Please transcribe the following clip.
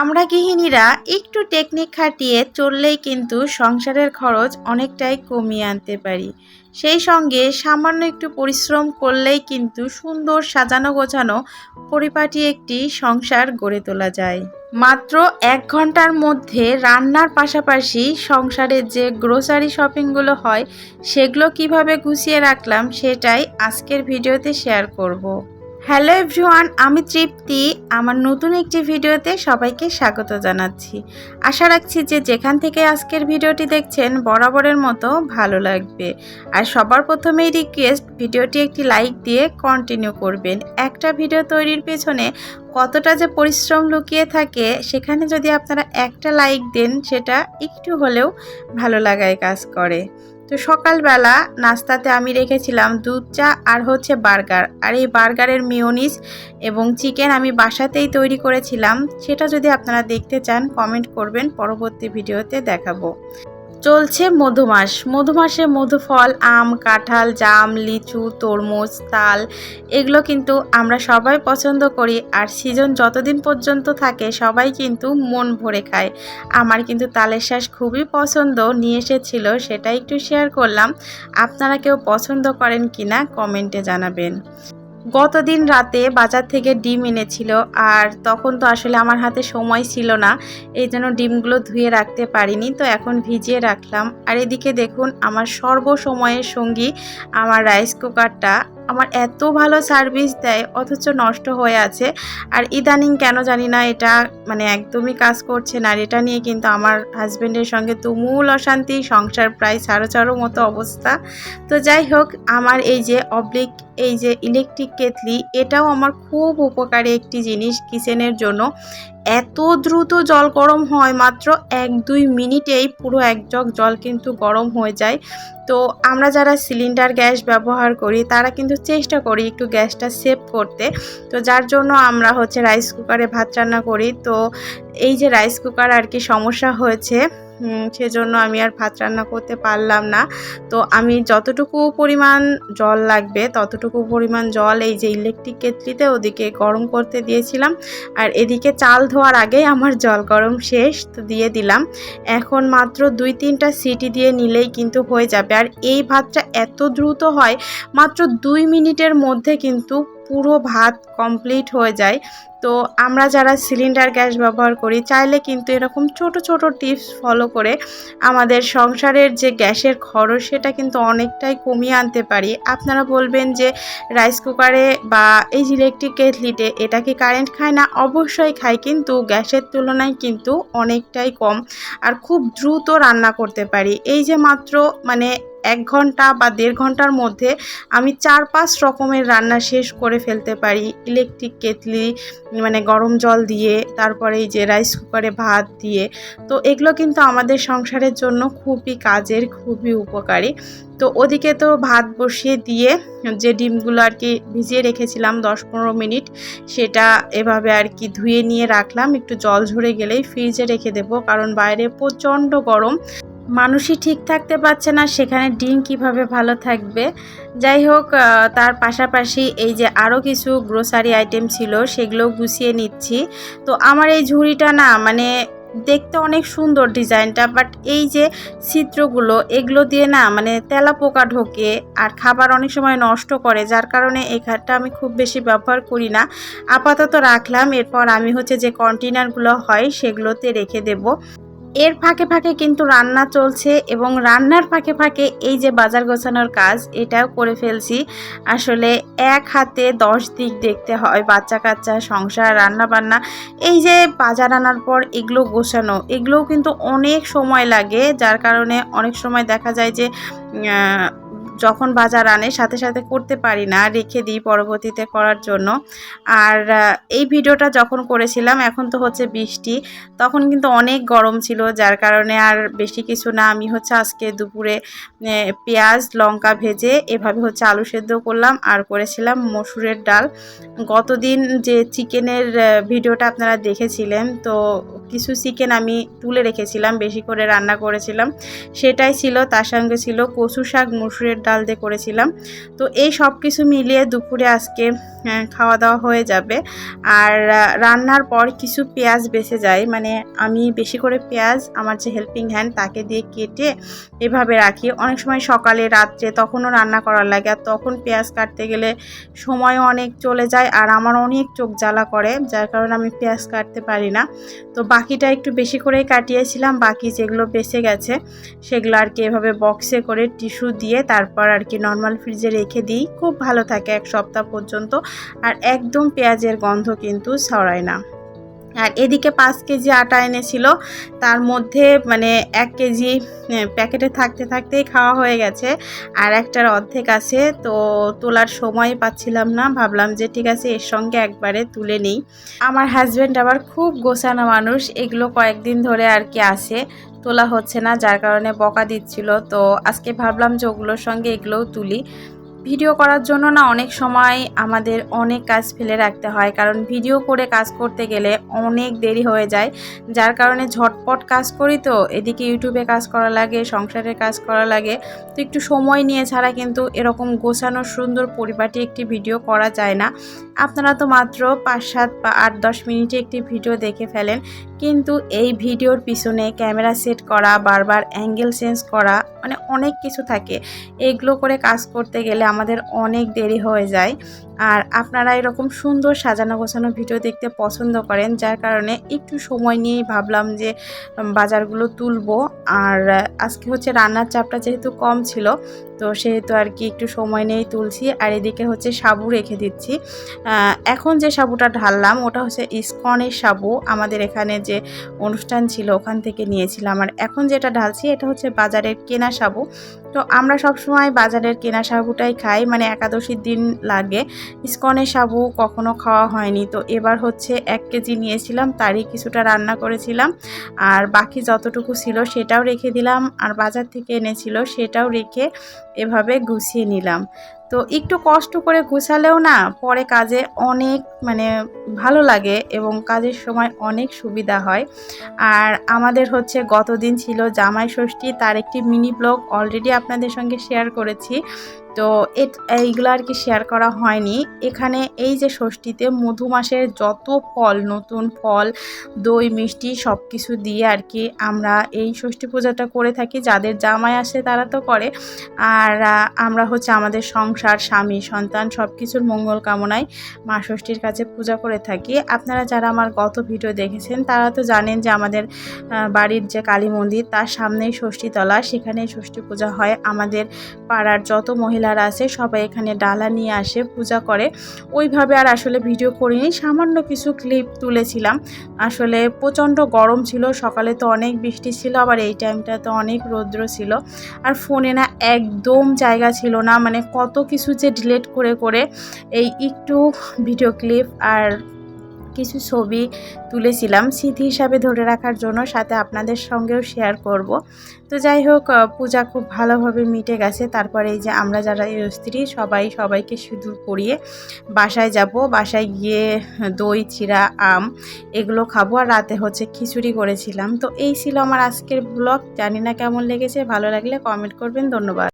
আমরা গৃহিণীরা একটু টেকনিক খাটিয়ে চললেই কিন্তু সংসারের খরচ অনেকটাই কমিয়ে আনতে পারি সেই সঙ্গে সামান্য একটু পরিশ্রম করলেই কিন্তু সুন্দর সাজানো গোছানো পরিপাটি একটি সংসার গড়ে তোলা যায় মাত্র এক ঘণ্টার মধ্যে রান্নার পাশাপাশি সংসারের যে গ্রোসারি শপিংগুলো হয়, সেগুলো কীভাবে গুছিয়ে রাখলাম সেটাই আজকের ভিডিওতে শেয়ার করব। হ্যালো এভরিওয়ান, আমি তৃপ্তি। আমার নতুন একটি ভিডিওতে সবাইকে স্বাগত জানাচ্ছি। আশা রাখছি যে যেখান থেকে আজকের ভিডিওটি দেখছেন, বরাবরের মতো ভালো লাগবে। আর সবার প্রথমেই রিকোয়েস্ট ভিডিওটি একটি লাইক দিয়ে কন্টিনিউ করবেন। একটা ভিডিও তৈরির পেছনে কতটা যে পরিশ্রম লুকিয়ে থাকে, সেখানে যদি আপনারা একটা লাইক দেন, সেটা একটু হলেও ভালো লাগায় কাজ করে। তো সকালবেলা নাস্তাতে আমি রেখেছিলাম দুধ, চা আর হচ্ছে বার্গার। আর এই বার্গারের মিওনিস এবং চিকেন আমি বাসাতেই তৈরি করেছিলাম। সেটা যদি আপনারা দেখতে চান, কমেন্ট করবেন, পরবর্তী ভিডিওতে দেখাবো। চলছে মধুমাস। মধুমাসে মধুফল, আম, কাঁঠাল, জাম, লিচু, তরমুজ, তাল, এগুলো কিন্তু আমরা সবাই পছন্দ করি। আর সিজন যতদিন পর্যন্ত থাকে, সবাই কিন্তু মন ভরে খায়। আমার কিন্তু তালের শ্বাস খুবই পছন্দ, নিয়ে এসেছিল, সেটা একটু শেয়ার করলাম। আপনারা কেউ পছন্দ করেন কিনা কমেন্টে জানাবেন। গতদিন রাতে বাজার থেকে ডিম এনেছিল, আর তখন তো আসলে আমার হাতে সময় ছিল না, এই জন্য ডিমগুলো ধুয়ে রাখতে পারিনি, তো এখন ভিজিয়ে রাখলাম। আর এদিকে দেখুন, আমার সর্বসময়ের সঙ্গী, আমার রাইস কুকারটা আমার এত ভালো সার্ভিস দেয়, অথচ নষ্ট হয়ে আছে। আর ইদানিং কেন জানি না এটা মানে একদমই কাজ করছে না, আর এটা নিয়ে কিন্তু আমার হাজব্যান্ডের সঙ্গে তুমুল অশান্তি, সংসার প্রায় সারো চারো মতো অবস্থা। তো যাই হোক, আমার এই যে অবলিক এই যে ইলেকট্রিক কেতলি এটাও আমার খুব উপকারী একটি জিনিস কিচেনের জন্য। এত দ্রুত জল গরম হয় মাত্র এক দুই মিনিটেই পুরো এক জগ জল কিন্তু গরম হয়ে যায়। তো আমরা যারা সিলিন্ডার গ্যাস ব্যবহার করি, তারা কিন্তু চেষ্টা করি একটু গ্যাসটা সেভ করতে। তো যার জন্য আমরা হচ্ছে রাইস কুকারে ভাত রান্না করি। তো এই যে রাইস কুকার আর কি সমস্যা হয়েছে সেজন্য আমি আর ভাত রান্না করতে পারলাম না। তো আমি যতটুকু পরিমাণ জল লাগবে, ততটুকু পরিমাণ জল এই যে ইলেকট্রিক কেতলিতে ওদিকে গরম করতে দিয়েছিলাম। আর এদিকে চাল ধোয়ার আগেই আমার জল গরম শেষ তো দিয়ে দিলাম। এখন মাত্র দুই তিনটা সিটি দিয়ে নিলেই কিন্তু হয়ে যাবে। আর এই ভাতটা এত দ্রুত হয়, মাত্র দুই মিনিটের মধ্যে কিন্তু পুরো ভাত কমপ্লিট হয়ে যায়। তো আমরা যারা সিলিন্ডার গ্যাস ব্যবহার করি, চাইলে কিন্তু এরকম ছোট ছোট টিপস ফলো করে আমাদের সংসারের যে গ্যাসের খরচ, সেটা কিন্তু অনেকটাই কমিয়ে আনতে পারি। আপনারা বলবেন যে রাইস কুকারে বা এই ইলেকট্রিক কেটলিতে এটা কি কারেন্ট খায়? না, অবশ্যই খায়, কিন্তু গ্যাসের তুলনায় কিন্তু অনেকটাই কম। আর খুব দ্রুত রান্না করতে পারি। এই যে মাত্র মানে এক ঘণ্টা বা দেড় ঘণ্টার মধ্যে আমি চার পাঁচ রকমের রান্না শেষ করে ফেলতে পারি। ইলেকট্রিক কেতলি মানে গরম জল দিয়ে, তারপরে এই যে রাইস কুকারে ভাত দিয়ে। তো এগুলো কিন্তু আমাদের সংসারের জন্য খুবই কাজের, খুবই উপকারী। তো ওদিকে তো ভাত বসিয়ে দিয়ে যে ডিমগুলো আর কি ভিজিয়ে রেখেছিলাম দশ পনেরো মিনিট, সেটা এভাবে আর কি ধুয়ে নিয়ে রাখলাম। একটু জল ঝরে গেলেই ফ্রিজে রেখে দেবো, কারণ বাইরে প্রচণ্ড গরম। মানুষই ঠিক থাকতে পারছে না, সেখানে ডিম কীভাবে ভালো থাকবে? যাই হোক তার পাশাপাশি এই যে আরও কিছু গ্রোসারি আইটেম ছিল সেগুলো গুছিয়ে নিচ্ছি। তো আমার এই ঝুড়িটা না মানে দেখতে অনেক সুন্দর ডিজাইনটা বাট এই যে চিত্রগুলো এগুলো দিয়ে না মানে তেলা পোকা ঢোকে আর খাবার অনেক সময় নষ্ট করে, যার কারণে এই খাটটা আমি খুব বেশি ব্যবহার করি না। আপাতত রাখলাম, এরপর আমি হচ্ছে যে কন্টেনারগুলো হয়, সেগুলোতে রেখে দেব। এর ফাঁকে ফাঁকে কিন্তু রান্না চলছে এবং রান্নার ফাঁকে ফাঁকে এই যে বাজার গোছানোর কাজ, এটাও করে ফেলছি। আসলে এক হাতে দশ দিক দেখতে হয়, বাচ্চা কাচ্চা, সংসার রান্না বান্না এই যে বাজার আনার পর এগুলো গোছানো, এগুলোও কিন্তু অনেক সময় লাগে। যার কারণে অনেক সময় দেখা যায় যে যখন বাজার আনে, সাথে সাথে করতে পারি না, রেখে দিই পরবর্তীতে করার জন্য। আর এই ভিডিওটা যখন করেছিলাম, এখন তো হচ্ছে বৃষ্টি, তখন কিন্তু অনেক গরম ছিল, যার কারণে আর বেশি কিছু না। আমি হচ্ছে আজকে দুপুরে পেঁয়াজ, লঙ্কা ভেজে এভাবে হচ্ছে আলু সেদ্ধ করলাম আর করেছিলাম মসুরের ডাল। গতদিন যে চিকেনের ভিডিওটা আপনারা দেখেছিলেন, তো কিছু চিকেন আমি তুলে রেখেছিলাম, বেশি করে রান্না করেছিলাম। সেটাই ছিল, তার সঙ্গে ছিল কচু শাক, মুসুরের ডাল দিয়ে করেছিলাম। তো এই সব কিছু মিলিয়ে দুপুরে আজকে খাওয়া দাওয়া হয়ে যাবে। আর রান্নার পর কিছু পেঁয়াজ বেঁচে যায়। মানে আমি বেশি করে পেঁয়াজ, আমার যে হেল্পিং হ্যান্ড তাকে দিয়ে কেটে এভাবে রাখি। অনেক সময় সকালে, রাত্রে তখনও রান্না করার লাগে। আর তখন পেঁয়াজ কাটতে গেলে সময় অনেক চলে যায়, আর আমার অনেক চোখ জ্বালা করে, যার কারণে আমি পেঁয়াজ কাটতে পারি না। তো বাকিটা একটু বেশি করেই কাটিয়েছিলাম, বাকি যেগুলো বেঁচে গেছে সেগুলো আর কি এভাবে বক্সে করে টিস্যু দিয়ে তারপর আর কি নর্মাল ফ্রিজে রেখে দিই। খুব ভালো থাকে এক সপ্তাহ পর্যন্ত আর একদম পেঁয়াজের গন্ধ কিন্তু ছড়ায় না। আর এদিকে পাঁচ কেজি আটা এনেছিল। তার মধ্যে মানে এক কেজি প্যাকেটে থাকতে থাকতেই খাওয়া হয়ে গেছে। আর একটার অর্ধেক আছে, তো তোলার সময় পাচ্ছিলাম না। ভাবলাম যে ঠিক আছে, এর সঙ্গে একবারে তুলে নিই। আমার হাজব্যান্ড আবার খুব গোছানো মানুষ, এগুলো কয়েকদিন ধরে আর কি আসে তোলা হচ্ছে না, যার কারণে বকা দিচ্ছিল। তো আজকে ভাবলাম যে ওগুলোর সঙ্গে এগুলোও তুলি। ভিডিও করার জন্য না অনেক সময় আমাদের অনেক কাজ ফেলে রাখতে হয়, কারণ ভিডিও করে কাজ করতে গেলে অনেক দেরি হয়ে যায়। যার কারণে ঝটপট কাজ করি তো, এদিকে ইউটিউবে কাজ করা লাগে সংসারের কাজ করা লাগে। তো একটু সময় নিয়ে ছাড়া কিন্তু এরকম গোছানো সুন্দর পরিপাটি একটি ভিডিও করা যায় না। আপনারা তো মাত্র পাঁচ সাত বা আট দশ মিনিটে একটি ভিডিও দেখে ফেলেন। কিন্তু এই ভিডিওর পিছনে ক্যামেরা সেট করা, বারবার অ্যাঙ্গেল চেঞ্জ করা মানে অনেক কিছু থাকে। এগুলো করে কাজ করতে গেলে আমাদের অনেক দেরি হয়ে যায়। আর আপনারা এরকম সুন্দর সাজানো গোছানো ভিডিও দেখতে পছন্দ করেন, যার কারণে একটু সময় নিয়েই ভাবলাম যে বাজারগুলো তুলবো। আর আজকে হচ্ছে রান্নার চাপটা যেহেতু কম ছিল, তো সেহেতু আর কি একটু সময় নিয়েই তুলছি। আর এদিকে হচ্ছে সাবু রেখে দিচ্ছি। এখন যে সাবুটা ঢাললাম, ওটা হচ্ছে ইস্কনের সাবু। আমাদের এখানে যে অনুষ্ঠান ছিল, ওখান থেকে নিয়েছিলাম। আর এখন যেটা ঢালছি, এটা হচ্ছে বাজারের কেনা সাবু। তো আমরা সব সময় বাজারের কেনা সাবুটাই খাই। মানে একাদশীর দিন লাগে। ইস্কনের সাবু কখনো খাওয়া হয়নি। তো এবার হচ্ছে এক কেজি নিয়েছিলাম, তারই কিছুটা রান্না করেছিলাম। আর বাকি যতটুকু ছিল সেটাও রেখে দিলাম, আর বাজার থেকে এনেছিল সেটাও রেখে এভাবে গুছিয়ে নিলাম। তো একটু কষ্ট করে গুছালেও না, পরে কাজে অনেক মানে ভালো লাগে এবং কাজের সময় অনেক সুবিধা হয়। আর আমাদের হচ্ছে গতদিন ছিল জামাই ষষ্ঠী, তার একটি মিনি ব্লগ অলরেডি আপনাদের সঙ্গে শেয়ার করেছি। তো এইগুলো আর কি শেয়ার করা হয়নি। এখানে এই যে ষষ্ঠীতে মধু মাসের যত ফল, নতুন ফল, দই, মিষ্টি সব কিছু দিয়ে আর কি আমরা এই ষষ্ঠী পূজাটা করে থাকি। যাদের জামাই আসে তারা তো করে। আর আমরা হচ্ছে আমাদের সংসার, স্বামী, সন্তান সব কিছুর মঙ্গল কামনায় মা ষষ্ঠীর কাছে পূজা করে থাকি। আপনারা যারা আমার গত ভিডিও দেখেছেন, তারা তো জানেন যে আমাদের বাড়ির যে কালী মন্দির, তার সামনেই ষষ্ঠীতলা সেখানে ষষ্ঠী পূজা হয়। আমাদের পাড়ার যত মহিলারা আছে, সবাই এখানে ডালা নিয়ে আসে, পূজা করে। ওইভাবে আর আসলে ভিডিও করিনি, সামান্য কিছু ক্লিপ তুলেছিলাম। আসলে প্রচণ্ড গরম ছিল, সকালে তো অনেক বৃষ্টি ছিল, আবার এই টাইমটা তো অনেক রৌদ্র ছিল। আর ফোনে না একদম জায়গা ছিল না মানে কত কিছু যে ডিলেট করে করে এই একটু ভিডিও ক্লিপ আর কিছু ছবি তুলেছিলাম স্মৃতি হিসাবে ধরে রাখার জন্য, সাথে আপনাদের সঙ্গেও শেয়ার করব। তো যাই হোক পূজা খুব ভালোভাবে মিটে গেছে। তারপরে এই যে আমরা যারা স্ত্রী, সবাই সবাইকে সিঁদুর পরিয়ে বাসায় যাব। বাসায় গিয়ে দই চিরা আম এগুলো খাব। আর রাতে হচ্ছে খিচুড়ি করেছিলাম। তো এই ছিল আমার আজকের ব্লগ জানি না কেমন লেগেছে, ভালো লাগলে কমেন্ট করবেন। ধন্যবাদ।